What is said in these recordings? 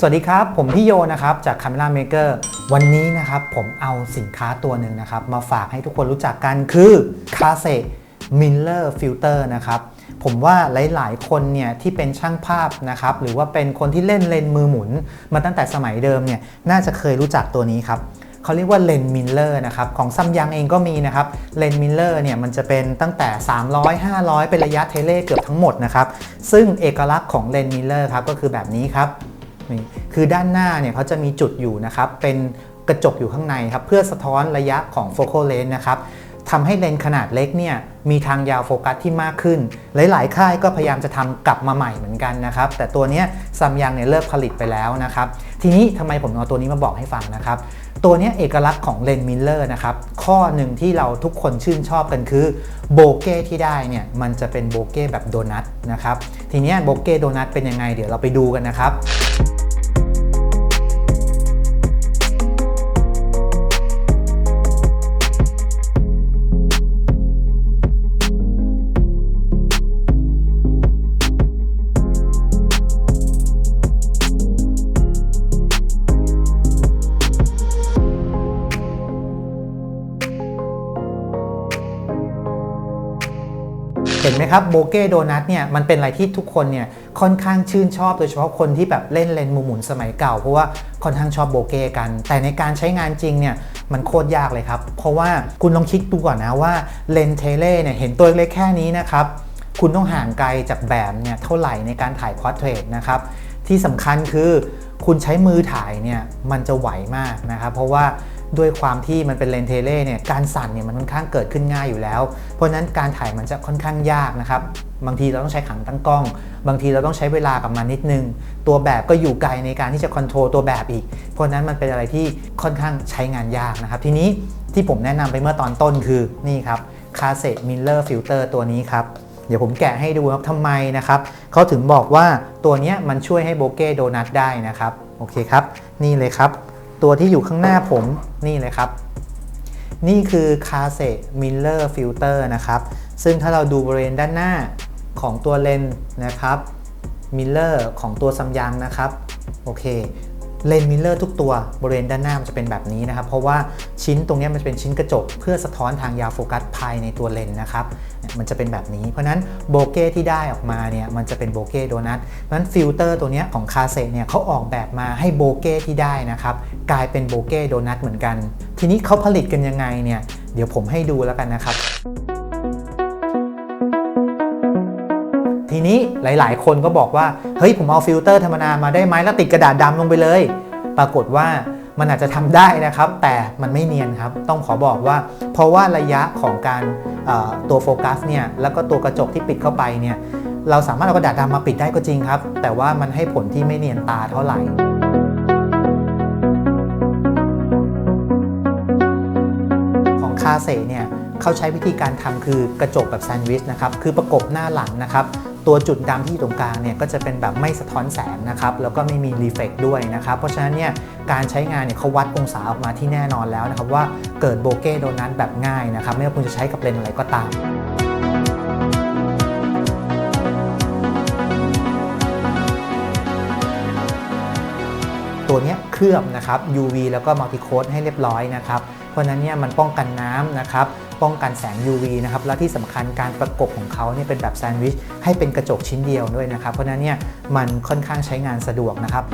สวัสดีครับ ผมพี่โยนะครับจาก Camera Maker วันนี้นะครับผมเอาสินค้าตัวหนึ่งนะครับ มาฝากให้ทุกคนรู้จักกันคือ c a s e Miller Filter นะครับ ผมว่าหลาย ๆ คนเนี่ยที่เป็นช่างภาพนะครับ หรือว่าเป็นคนที่เล่นเลนส์มือหมุน มาตั้งแต่สมัยเดิมเนี่ยน่าจะเคยรู้จักตัวนี้ครับเขาเรียกว่าเลนมิลเลอร์นะครับของซัมยังเองก็มีนะครับเลนมิลเลอร์เนี่ยมันจะเป็นตั้งแต่ 300 500 เป็นระยะเทเลเกือบทั้งหมดนะครับซึ่งเอกลักษณ์ของเลนมิลเลอร์ครับก็คือแบบนี้ครับ นี่คือด้านหน้าเนี่ยเขาจะมีจุดอยู่นะครับ เป็นกระจกอยู่ข้างในครับ เพื่อสะท้อนระยะของโฟกัสเลนส์นะครับทำให้เลนส์ขนาดเล็กเนี่ยมีทางยาวโฟกัสที่มากขึ้น หลาย ๆ ค่ายก็พยายามจะทำกลับมาใหม่เหมือนกันนะครับ แต่ตัวนี้ซัมยังเนี่ยเลิกผลิตไปแล้วนะครับ ทีนี้ทำไมผมเอาตัวนี้มาบอกให้ฟังนะครับ ตัวนี้เอกลักษณ์ของเลนมิลเลอร์นะครับ ข้อหนึ่งที่เราทุกคนชื่นชอบกันคือโบเก้ที่ได้เนี่ยมันจะเป็นโบเก้แบบโดนัทนะครับ ทีนี้โบเก้โดนัทเป็นยังไงเดี๋ยวเราไปดูกันนะครับ ห็นไหมครับโบเก้โดนัทเนี่ยมันเป็นอะไรที่ทุกคนเนี่ยค่อนข้างชื่นชอบโดยเฉพาะคนที่แบบเล่นเลนส์มุมหมุนสมัยเก่า เพราะว่าค่อนข้างชอบโบเก้กัน แต่ในการใช้งานจริงเนี่ยมันโคตรยากเลยครับ เพราะว่าคุณลองคิดดูก่อนนะว่าเลนส์เทเล่เนี่ยเห็นตัวเล็กแค่นี้นะครับคุณต้องห่างไกลจากแบบเนี่ยเท่าไหร่ในการถ่ายพอร์เทรตนะครับที่สำคัญคือคุณใช้มือถ่ายเนี่ยมันจะไหวมากนะครับเพราะว่า ด้วยความที่มันเป็นเลนเทเล่เนี่ยการสั่นเนี่ยมันค่อนข้างเกิดขึ้นง่ายอยู่แล้ว เพราะนั้นการถ่ายมันจะค่อนข้างยากนะครับบางทีเราต้องใช้ขังตั้งกล้อง บางทีเราต้องใช้เวลากับมันนิดนึง ตัวแบบก็อยู่ไกลในการที่จะคอนโทรลตัวแบบอีก เพราะนั้นมันเป็นอะไรที่ค่อนข้างใช้งานยากนะครับ ทีนี้ที่ผมแนะนำไปเมื่อตอนต้นคือนี่ครับ c a s e Miller Filter ตัวนี้ครับ เดี๋ยวผมแกะให้ดูครับทำไมนะครับเขาถึงบอกว่าตัวนี้มันช่วยให้โบเก้โดนัทได้นะครับ โอเคครับ นี่เลยครับ ตัวที่อยู่ข้างหน้าผมนี่เลยครับ นี่คือ c a s e Miller Filter นะครับ ซึ่งถ้าเราดูบริเวณด้านหน้าของตัวเลนส์นะครับมิลเลอร์ของตัวซัมยังนะครับโอเคเลนส์มิลเลอร์ทุกตัวบริเวณด้านหน้ามันจะเป็นแบบนี้นะครับ เพราะว่าชิ้นตรงนี้มันจะเป็นชิ้นกระจก เพื่อสะท้อนทางยาวโฟกัสภายในตัวเลนส์นะครับ มันจะเป็นแบบนี้ เพราะนั้นโบเก้ที่ได้ออกมาเนี่ยมันจะเป็นโบเก้โดนัทเพราะนั้นฟิลเตอร์ตัวเนี้ยของคาเซเนี่ยเขาออกแบบมาให้โบเก้ที่ได้นะครับกลายเป็นโบเก้โดนัทเหมือนกัน ทีนี้เขาผลิตกันยังไงเนี่ยเดี๋ยวผมให้ดูแล้วกันนะครับทีนี้หลาย ๆ คนก็บอกว่า เฮ้ยผมเอาฟิลเตอร์ธรรมดามาได้ไหมแล้วติดกระดาษดำลงไปเลย ปรากฏว่า มันอาจจะทำได้นะครับ แต่มันไม่เนียนครับ ต้องขอบอกว่า เพราะว่าระยะของการตัวโฟกัสเนี่ยแล้วก็ตัวกระจกที่ปิดเข้าไปเนี่ยเราสามารถเอากระดาษดำมาปิดได้ก็จริงครับ แต่ว่ามันให้ผลที่ไม่เนียนตาเท่าไหร่ของคาเซเนี่ยเขาใช้วิธีการทำคือกระจกแบบแซนด์วิชนะครับ คือประกบหน้าหลังนะครับ ตัวจุดดำที่ตรงกลางเนี่ยก็จะเป็นแบบไม่สะท้อนแสงนะครับแล้วก็ไม่มีรีเฟกด้วยนะครับเพราะฉะนั้นเนี่ยการใช้งานเนี่ยเขาวัดองศาออกมาที่แน่นอนแล้วนะครับว่าเกิดโบเก้โดนัทแบบง่ายนะครับไม่ว่าคุณจะใช้กับเลนส์อะไรก็ตามตัวนี้เคลือบนะครับ UV แล้วก็มัลติโคดให้เรียบร้อยนะครับ เพราะฉะนั้นเนี่ยมันป้องกันน้ำนะครับ ป้องกันแสง UV นะครับและที่สำคัญการประกบของเขาเนี่ยเป็นแบบแซนด์วิชให้เป็นกระจกชิ้นเดียวด้วยนะครับ เพราะฉะนั้นเนี่ยมันค่อนข้างใช้งานสะดวกนะครับ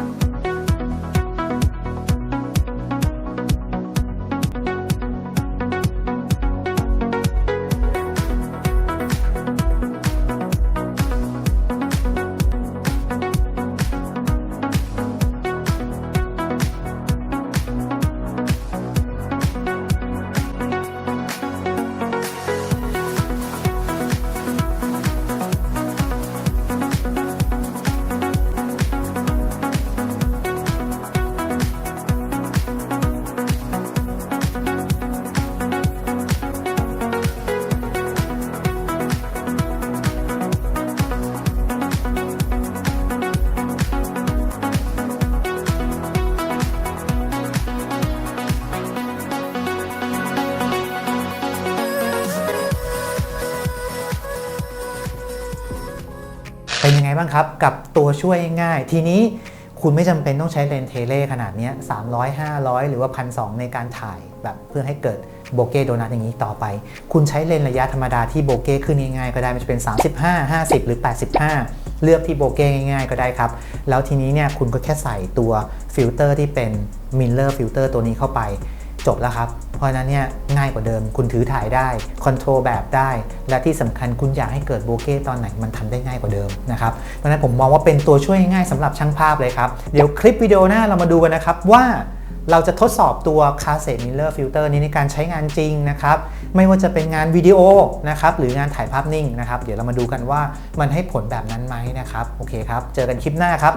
บ้างครับ กับตัวช่วยง่าย ทีนี้คุณไม่จำเป็นต้องใช้เลนเทเล่ขนาดนี้สามร้อย300 500หรือว่า1,200ในการถ่ายแบบเพื่อให้เกิดโบเก้โดนัทอย่างนี้ต่อไป คุณใช้เลนระยะธรรมดาที่โบเก้ขึ้นง่ายๆก็ได้มันจะเป็น 35 50 หรือ 85 เลือกที่โบเก้ง่ายๆก็ได้ครับ แล้วทีนี้เนี่ยคุณก็แค่ใส่ตัวฟิลเตอร์ที่เป็นมิลเลอร์ฟิลเตอร์ตัวนี้เข้าไป จบแล้วครับ เพราะนั้นเนี่ยง่ายกว่าเดิม คุณถือถ่ายได้คอนโทรลแบบได้ และที่สำคัญคุณอยากให้เกิดโบเก้ตอนไหนมันทำได้ง่ายกว่าเดิมนะครับเพราะนั้นผมมองว่าเป็นตัวช่วยง่ายสำหรับช่างภาพเลยครับ เดี๋ยวคลิปวิดีโอหน้าเรามาดูกันนะครับว่าเราจะทดสอบตัว c a s e t Miller Filter นี้ในการใช้งานจริงนะครับ ไม่ว่าจะเป็นงานวิดีโอนะครับหรืองานถ่ายภาพนิ่งนะครับ เดี๋ยวเรามาดูกันว่ามันให้ผลแบบนั้นไหมนะครับ โอเคครับ เจอกันคลิปหน้าครับ